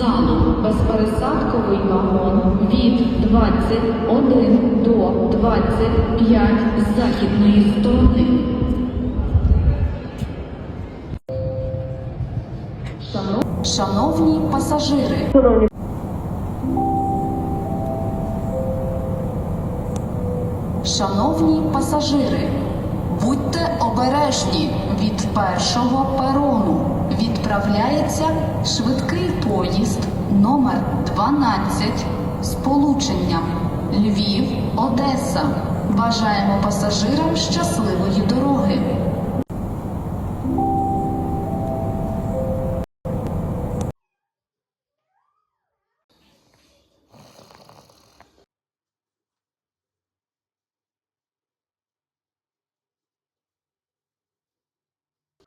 залу безпересадковий вагон від 21 до 25 з західної сторони. Шановні пасажири, Шановні пасажири, будьте обережні від першого перону. Відправляється швидкий поїзд номер 12 з полученням Львів, Одеса. Бажаємо пасажирам щасливої дороги.